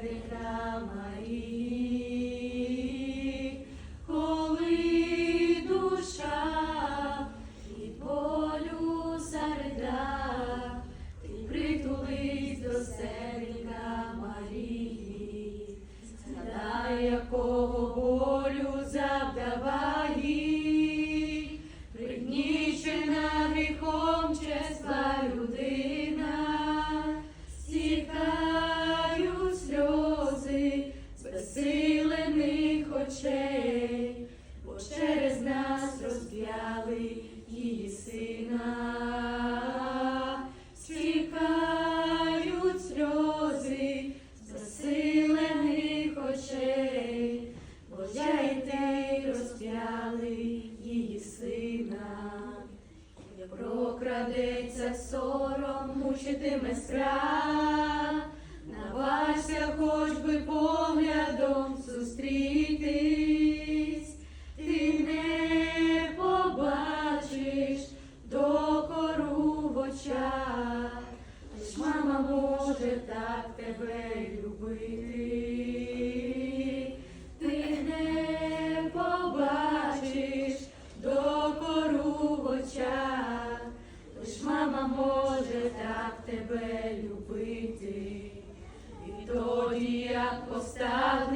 derrama очей, бо через нас розп'яли її сина, стікають сльози засилених очей, бо я і те розп'яли її сина, як прокрадеться сором, мучитиме страх. Очах, лиш мама може так тебе любити, ти не побачиш докору в очах, лиш мама може так тебе любити. І тоді, як постав